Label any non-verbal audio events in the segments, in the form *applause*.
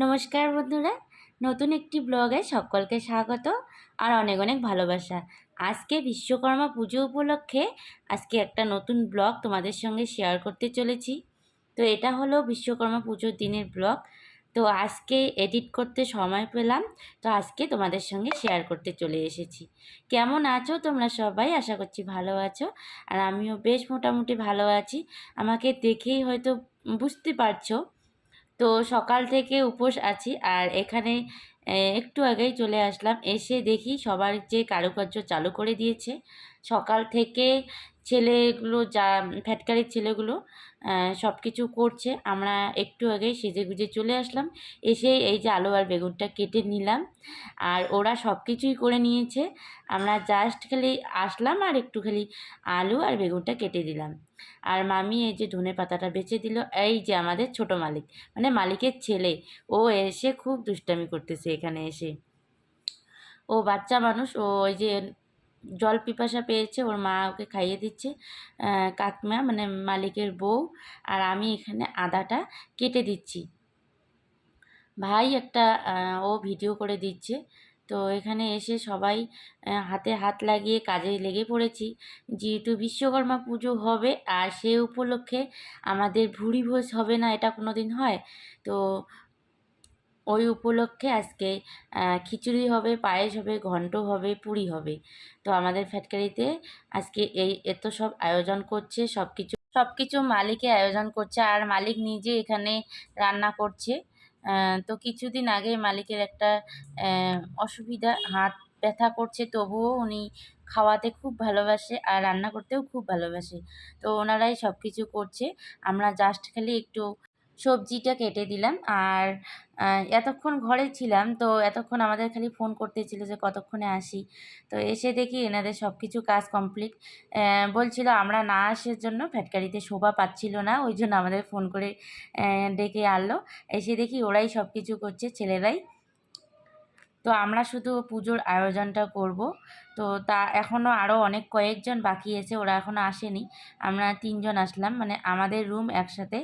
নমস্কার বন্ধুরা, নতুন একটি ব্লগে সকলকে স্বাগত আর অনেক অনেক ভালোবাসা। আজকে বিশ্বকর্মা পুজো উপলক্ষে আজকে একটা নতুন ব্লগ তোমাদের সঙ্গে শেয়ার করতে চলেছি। তো এটা হলো বিশ্বকর্মা পুজোর দিনের ব্লগ। তো আজকে এডিট করতে সময় পেলাম, তো আজকে তোমাদের সঙ্গে শেয়ার করতে চলে এসেছি। কেমন আছো তোমরা সবাই? আশা করছি ভালো আছো। আর আমিও বেশ মোটামুটি ভালো আছি। আমাকে দেখেই হয়তো বুঝতে পারছ তো সকাল থেকে উপোস আছি আর এখানে একটু আগেই চলে আসলাম। এসে দেখি সবার যে কারুকার্য চালু করে দিয়েছে। সকাল থেকে ছেলেগুলো যা, ফ্যাটকারির ছেলেগুলো সব কিছু করছে। আমরা একটু আগেই সেজে গুজে চলে আসলাম। এসে এই যে আলু আর বেগুনটা কেটে নিলাম। আর ওরা সব কিছুই করে নিয়েছে। আমরা জাস্ট খালি আসলাম আর একটু খালি আলু আর বেগুনটা কেটে দিলাম। আর মামি এই যে ধনে পাতাটা বেছে দিল, এই যে আমাদের ছোট মালিক মানে মালিকের ছেলে। ও এসে খুব দুষ্টামি করতেছে এখানে এসে। ও বাচ্চা মানুষ, ও ওই যে জল পিপাসা পেয়েছে, ওর মা ওকে খাইয়ে দিচ্ছে। কাকমা মানে মালিকের বউ আর আমি এখানে আদাটা কেটে দিচ্ছি। ভাই একটা ও ভিডিও করে দিচ্ছে। তো এখানে এসে সবাই হাতে হাত লাগিয়ে কাজে লেগে পড়েছি। যেহেতু বিশ্বকর্মা পুজো হবে আর সে উপলক্ষে আমাদের ভুড়ি ভোজ হবে না, এটা কোনো দিন হয়? তো ওই উপলক্ষে আজকে খিচুড়ি হবে, পায়েস হবে, ঘন্ট হবে, পুরি হবে। তো আমাদের ফ্যাক্টরিতে আজকে এই, এত সব আয়োজন করছে সব কিছু সব কিছু মালিকে আয়োজন করছে আর মালিক নিজে এখানে রান্না করছে। তো কিছুদিন আগে মালিকের একটা অসুবিধা, হাত ব্যথা করছে, তবুও উনি খাওয়াতে খুব ভালোবাসে আর রান্না করতেও খুব ভালোবাসে। তো ওনারাই সব কিছু করছে। আমরা জাস্ট খালি একটু সবজিটা কেটে দিলাম। আর এতক্ষণ ঘরে ছিলাম, তো এতক্ষণ আমাদের খালি ফোন করতে ছিল যে কতক্ষণে আসি। তো এসে দেখি এনাদের সব কিছু কাজ কমপ্লিট। বলছিল আমরা না আসার জন্য ফ্যাটকারিতে শোভা পাচ্ছিল না, ওই জন্য আমাদের ফোন করে ডেকে আনলো। এসে দেখি ওরাই সব কিছু করছে, ছেলেরাই। তো আমরা শুধু পুজোর আয়োজনটা করব। তো তা এখনও আরও অনেক কয়েকজন বাকি আছে, ওরা এখনও আসেনি। আমরা তিনজন আসলাম মানে আমাদের রুম একসাথে।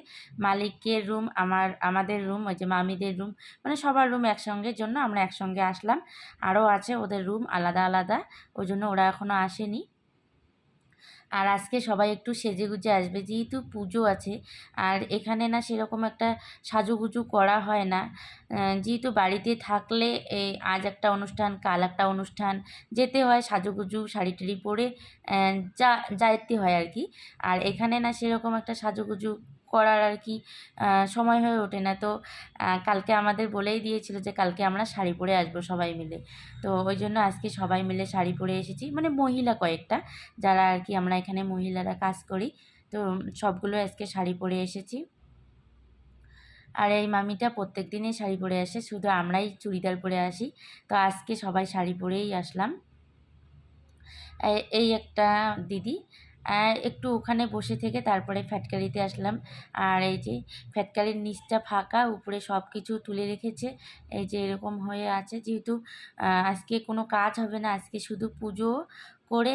মালিকের রুম আমার, আমাদের রুম ওই যে মামিদের রুম মানে সবার রুম একসঙ্গে জন্য আমরা একসঙ্গে আসলাম। আরও আছে ওদের রুম আলাদা আলাদা, ওই জন্য ওরা এখনও আসেনি। আর আজকে সবাই একটু সেজে গুজে আসবে, যেহেতু পুজো আছে, আর এখানে না সেরকম একটা সাজুগুজু করা হয় না। যেহেতু বাড়িতে থাকলে এই আজ একটা অনুষ্ঠান, কাল একটা অনুষ্ঠান, যেতে হয় সাজুগুজু, শাড়ি টাড়ি পরে যা, যাইতে হয় আর কি। আর এখানে না সেরকম একটা সাজুগুজু করার আর কি সময় হয়ে ওঠে না। তো কালকে আমাদের বলেই দিয়েছিল যে কালকে আমরা শাড়ি পরে আসব সবাই মিলে। তো ওই জন্য আজকে সবাই মিলে শাড়ি পরে এসেছি মানে মহিলা কয়েকটা, যারা আর কি আমরা এখানে মহিলারা কাজ করি। তো সবগুলো আজকে শাড়ি পরে এসেছি। আর এই মামিটা প্রত্যেক দিনই শাড়ি পরে আসে, শুধু আমরাই চুড়িদার পরে আসি। তো আজকে সবাই শাড়ি পরেই আসলাম। এই একটা দিদি একটু ওখানে বসে থেকে তারপরে ফ্যাটকারিতে আসলাম। আর এই যে ফ্যাটকারির নিচটা ফাঁকা, উপরে সব কিছু তুলে রেখেছে। এই যে এরকম হয়ে আছে। যেহেতু আজকে কোনো কাজ হবে না, আজকে শুধু পুজো করে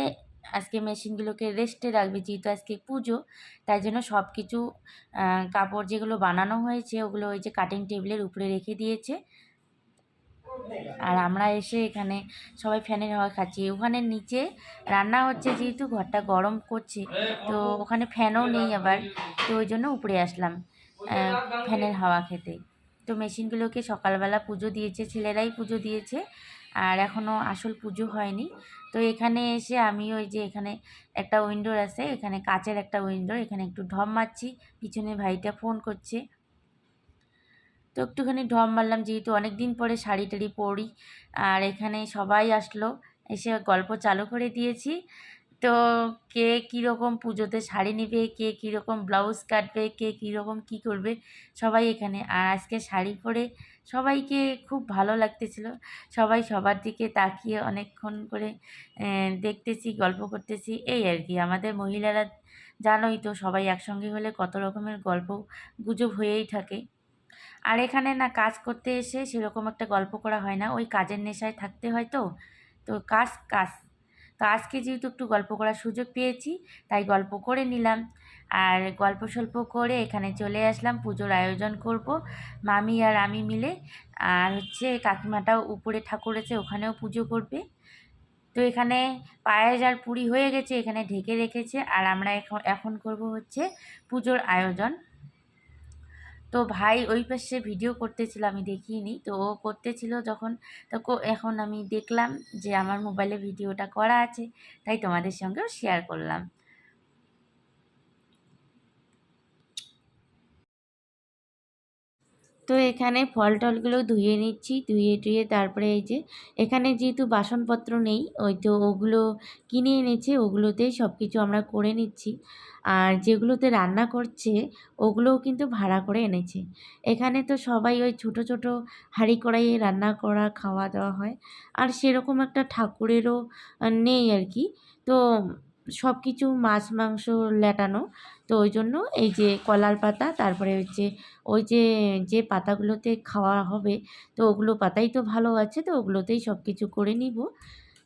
আজকে মেশিনগুলোকে রেস্টে রাখবে, যেহেতু আজকে পুজো, তাই জন্য সব কিছু কাপড় যেগুলো বানানো হয়েছে, ওগুলো ওই যে কাটিং টেবিলের উপরে রেখে দিয়েছে। আর আমরা এসে এখানে সবাই ফ্যানের হাওয়া খাচ্ছি। ওখানে নিচে রান্না হচ্ছে, যেহেতু ঘরটা গরম করছে, তো ওখানে ফ্যানও নেই আবার, তো ওই জন্য উপরে আসলাম ফ্যানের হাওয়া খেতে। তো মেশিনগুলোকে সকালবেলা পুজো দিয়েছে, ছেলেরাই পুজো দিয়েছে, আর এখনও আসল পুজো হয়নি। তো এখানে এসে আমি ওই যে এখানে একটা উইন্ডোর আছে, এখানে কাচের একটা উইন্ডো এখানে একটু ঢম মারছি, পিছনে ভাইটা ফোন করছে। তো একটুখানি ঢম মারলাম, যেহেতু অনেক দিন পরে শাড়ি টাড়ি পরি। আর এখানে সবাই আসলো, এসে গল্প চালু করে দিয়েছি। তো কে কীরকম পুজোতে শাড়ি নেবে, কে কীরকম ব্লাউজ কাটবে, কে কীরকম কী করবে, সবাই এখানে। আর আজকে শাড়ি পরে সবাইকে খুব ভালো লাগতেছিল। সবাই সবার দিকে তাকিয়ে অনেকক্ষণ করে দেখতেছি, গল্প করতেছি। এই আর কি, আমাদের মহিলারা জানোই তো সবাই একসঙ্গে হলে কত রকমের গল্প গুজব হয়েই থাকে। আর এখানে না কাজ করতে এসে সেরকম একটা গল্প করা হয় না। ওই কাজের নেশায় থাকতে হয় তো। তো কাজ কাজ। তো আজকে যেহেতু একটু গল্প করার সুযোগ পেয়েছি, তাই গল্প করে নিলাম। আর গল্প সল্প করে এখানে চলে আসলাম, পুজোর আয়োজন করব। মামি আর আমি মিলে। আর হচ্ছে কাকিমাটাও উপরে ঠাকুর আছে, ওখানেও পুজো করবে। তো এখানে পায়েস আর পুরি হয়ে গেছে, এখানে ঢেকে রেখেছে। আর আমরা এখন এখন করব হচ্ছে পুজোর আয়োজন। তো ভাই ওই পাশে ভিডিও করতেছিল, আমি দেখিনি তো ও করতেছিল যখন, তো এখন আমি দেখলাম যে আমার মোবাইলে ভিডিওটা করা আছে, তাই তোমাদের সঙ্গেও শেয়ার করলাম। তো এখানে ফল টলগুলো ধুয়ে নিচ্ছি, ধুয়ে টুয়ে তারপরে এই যে এখানে যেহেতু বাসনপত্র নেই, ওই তো ওগুলো কিনে এনেছে ওগুলোতেই সব কিছু আমরা করে নিচ্ছি। আর যেগুলোতে রান্না করছে, ওগুলোও কিন্তু ভাড়া করে এনেছে। এখানে তো সবাই ওই ছোট ছোট হাঁড়ি কড়াইয়ে রান্না করা খাওয়া দাওয়া হয়। আর সেরকম একটা ঠাকুরেরও নেই আর কি। তো সব কিছু মাছ, মাংস লেটানো। তো ওই জন্য এই যে কলার পাতা, তারপরে হচ্ছে ওই যে যে পাতাগুলোতে খাওয়া হবে, তো ওগুলো পাতাই তো ভালো আছে, তো ওগুলোতেই সব কিছু করে নিব।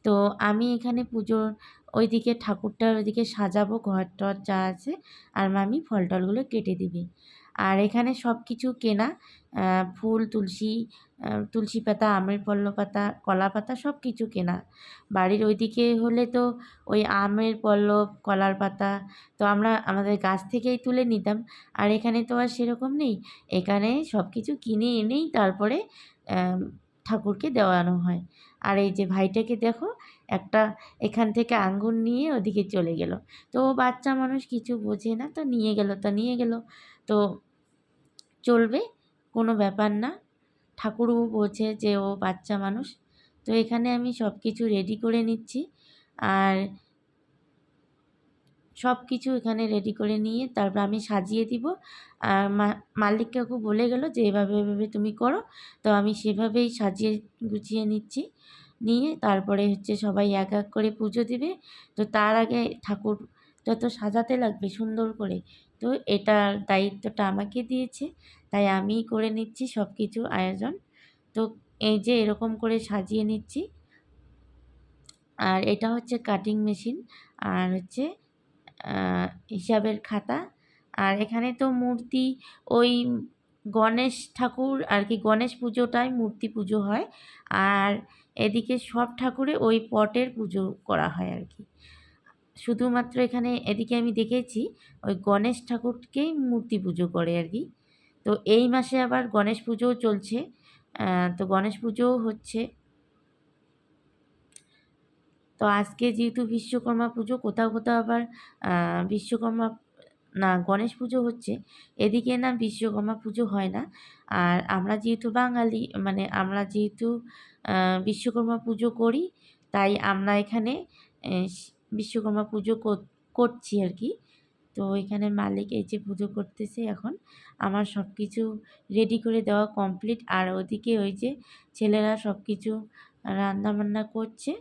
তো আমি এখানে পুজোর ওইদিকে ঠাকুরটার ওইদিকে সাজাবো ঘর টর যা আছে, আর মামি ফল টলগুলো কেটে দিবে। আর এখানে সব কিছু কেনা ফুল, তুলসী তুলসী পাতা আমের পল্ল পাতা, কলা পাতা সব কিছু কেনা। বাড়ির ওইদিকে হলে তো ওই আমের পল্লব কলার পাতা তো আমরা আমাদের গাছ থেকেই তুলে নিতাম। আর এখানে তো আর সেরকম নেই। এখানে সব কিছু কিনে এনেই তারপরে ঠাকুরকে দেওয়ানো হয়। আর এই যে ভাইটাকে দেখো, একটা এখান থেকে আঙ্গুর নিয়ে ওদিকে চলে গেল। তো বাচ্চা মানুষ, কিছু বোঝে না, তো নিয়ে গেল, তা নিয়ে গেল। তো চলবে, কোনো ব্যাপার না। ঠাকুরও বোঝে যে ও বাচ্চা মানুষ। তো এখানে আমি সব কিছু রেডি করে নিচ্ছি। আর সব কিছু এখানে রেডি করে নিয়ে তারপর আমি সাজিয়ে দিব। আর মালিক কাকু বলে গেল যে এভাবে এভাবে তুমি করো। তো আমি সেভাবেই সাজিয়ে গুছিয়ে নিচ্ছি। নিয়ে তারপরে হচ্ছে সবাই এক এক করে পুজো দিবে। তো তার আগে ঠাকুর যত সাজাতে লাগবে সুন্দর করে। তো এটার দায়িত্বটা আমাকে দিয়েছে। তাই আমিই করে নিচ্ছি সব কিছু আয়োজন। তো এই যে এরকম করে সাজিয়ে নিচ্ছি। আর এটা হচ্ছে কাটিং মেশিন আর হচ্ছে হিসাবের খাতা। আর এখানে তো মূর্তি, ওই গণেশ ঠাকুর আর কি, গণেশ পুজোটাই মূর্তি পুজো হয়। আর এদিকে সব ঠাকুরে ওই পটের পুজো করা হয় আর কি। শুধুমাত্র এখানে এদিকে আমি দেখেছি, ওই গণেশ ঠাকুরকেই মূর্তি পুজো করে আর কি। তো এই মাসে আবার গণেশ পুজোও চলছে। তো গণেশ পুজোও হচ্ছে। তো আজকে যেহেতু বিশ্বকর্মা পুজো, কোথাও কোথাও আবার বিশ্বকর্মা, না, গণেশ পুজো হচ্ছে। এদিকে না বিশ্বকর্মা পুজো হয় না। আর আমরা যেহেতু বাঙালি মানে আমরা যেহেতু বিশ্বকর্মা পুজো করি, তাই আমরা এখানে বিশ্বকর্মা পুজো করছি আর কি। তো এখানে মালিক এই যে পুজো করতেছে এখন, আমার সব কিছু রেডি করে দেওয়া কমপ্লিট আর ওদিকে ওই যে ছেলেরা সব কিছু রান্নাবান্না করছে।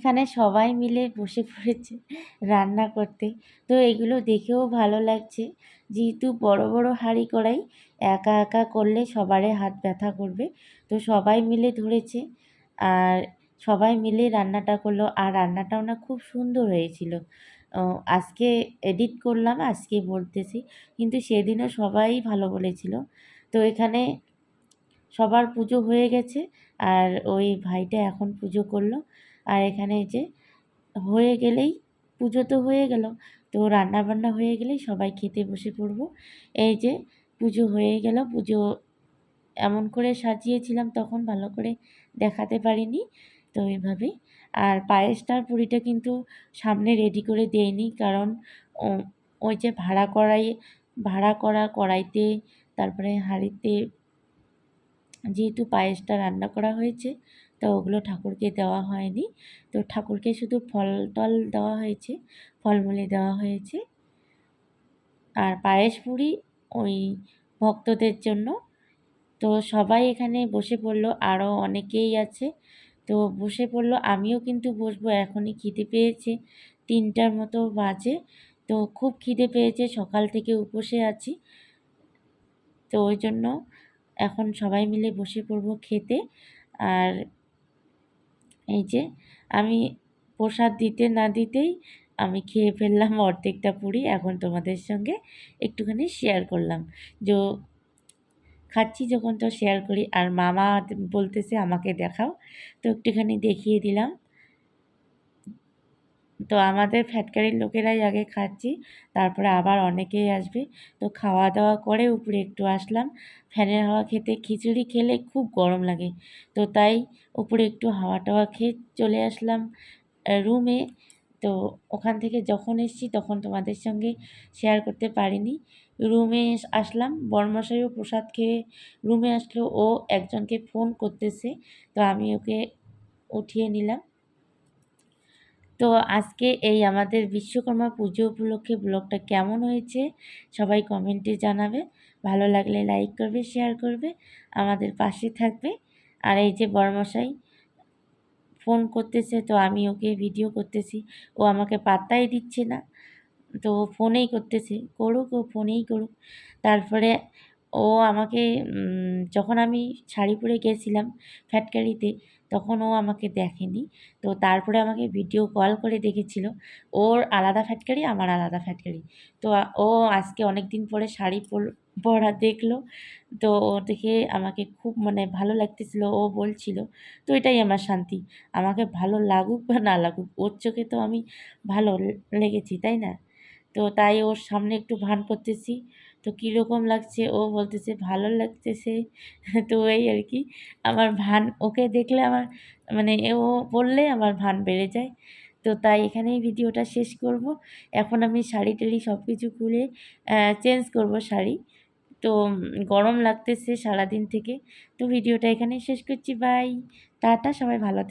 এখানে সবাই মিলে বসে পড়েছে রান্না করতে। তো এগুলো দেখেও ভালো লাগছে। যেহেতু বড় বড় হাঁড়ি কড়াই, একা একা করলে সবারই হাত ব্যথা করবে। তো সবাই মিলে ধরেছে আর সবাই মিলে রান্নাটা করল। আর রান্নাটাও না খুব সুন্দর হয়েছিল। আজকে এডিট করলাম, আজকে বলতেছি। কিন্তু সেদিনও সবাই ভালো বলেছিল। তো এখানে সবার পুজো হয়ে গেছে। আর ওই ভাইটা এখন পুজো করল। আর এখানে যে হয়ে গেলেই পুজো তো হয়ে গেল। তো রান্না বান্না হয়ে গেলেই সবাই খেতে বসে পড়ব। এই যে পুজো হয়ে গেল, পুজো এমন করে সাজিয়েছিলাম, তখন ভালো করে দেখাতে পারিনি তো এইভাবেই আর পায়েসটার পুরিটা কিন্তু সামনে রেডি করে দেয়নি কারণ ওই যে ভাড়া করাই, ভাড়া করা কড়াইতে, তারপরে হাঁড়িতে যেহেতু পায়েসটা রান্না করা হয়েছে তো ওগুলো ঠাকুরকে দেওয়া হয়নি। তো ঠাকুরকে শুধু ফল টল দেওয়া হয়েছে, ফলমূলে দেওয়া হয়েছে। আর পায়েস পুরি ওই ভক্তদের জন্য। তো সবাই এখানে বসে পড়ল আরও অনেকেই আছে। তো বসে পড়ল, আমিও কিন্তু বসবো, এখনই খিদে পেয়েছে। তিনটার মতো বাজে। তো খুব খিদে পেয়েছে, সকাল থেকে উপসে আছি। তো ওই জন্য এখন সবাই মিলে বসে পড়ব খেতে। আর এই যে, আমি প্রসাদ দিতে না দিতেই আমি খেয়ে ফেললাম অর্ধেকটা পুরি, এখন তোমাদের সঙ্গে একটুখানি শেয়ার করলাম। যে, খাচ্ছি যখন তো শেয়ার করি, আর মামা বলতেছে আমাকে দেখাও, তো একটুখানি দেখিয়ে দিলাম। তো আমাদের ফ্যাটকারির লোকেরাই আগে খাচ্ছি, তারপরে আবার অনেকেই আসবে। তো খাওয়া দাওয়া করে উপরে একটু আসলাম। ফ্যানের হাওয়া খেতে খিচুড়ি খেলে খুব গরম লাগে। তো তাই উপরে একটু হাওয়া টাওয়া খেয়ে চলে আসলাম রুমে। তো ওখান থেকে যখন এসছি তখন তোমাদের সঙ্গে শেয়ার করতে পারিনি। রুমে আসলাম। বর্মশাইও প্রসাদ খেয়ে রুমে আসলো। ও একজনকে ফোন করতেছে। তো আমি ওকে উঠিয়ে নিলাম। তো আজকে এই আমাদের বিশ্বকর্মা পুজো উপলক্ষে ব্লগটা কেমন হয়েছে সবাই কমেন্টে জানাবে। ভালো লাগলে লাইক করবে শেয়ার করবে, আমাদের পাশে থাকবে। আর এই যে বড়মশাই ফোন করতেছে, তো আমি ওকে ভিডিও করতেছি। ও আমাকে পাত্তাই দিচ্ছে না। তো ফোনেই করতেছে, করুক ও ফোনেই করুক। তারপরে ও আমাকে যখন আমি শাড়ি পরে গেছিলাম ফ্যাটকারিতে, তখন ও আমাকে দেখেনি। তো তারপরে আমাকে ভিডিও কল করে দেখেছিল। ওর আলাদা ফ্যাটকারি, আমার আলাদা ফ্যাটকারি। তো ও আজকে অনেক দিন পরে শাড়ি পরা দেখল। তো ও দেখে আমাকে খুব মানে ভালো লাগতেছিল, ও বলছিল, তো এটাই আমার শান্তি। আমাকে ভালো লাগুক বা না লাগুক, ওর চোখে তো আমি ভালো লেগেছি, তাই না? তো তাই ওর সামনে একটু ভান করতেছি। তো কীরকম লাগছে? ও বলতেছে, ভালো লাগতেছে। *laughs* তো এই আর কি। আমার ভান, ওকে দেখলে আমার মানে ও বললে আমার ভান বেড়ে যায়। তো তাই এখানেই ভিডিওটা শেষ করব। এখন আমি শাড়ি টাড়ি সব কিছু খুলে চেঞ্জ করব শাড়ি। তো গরম লাগতেছে সারাদিন থেকে। তো ভিডিওটা এখানেই শেষ করছি। বাই। টাটা, সবাই ভালো থাক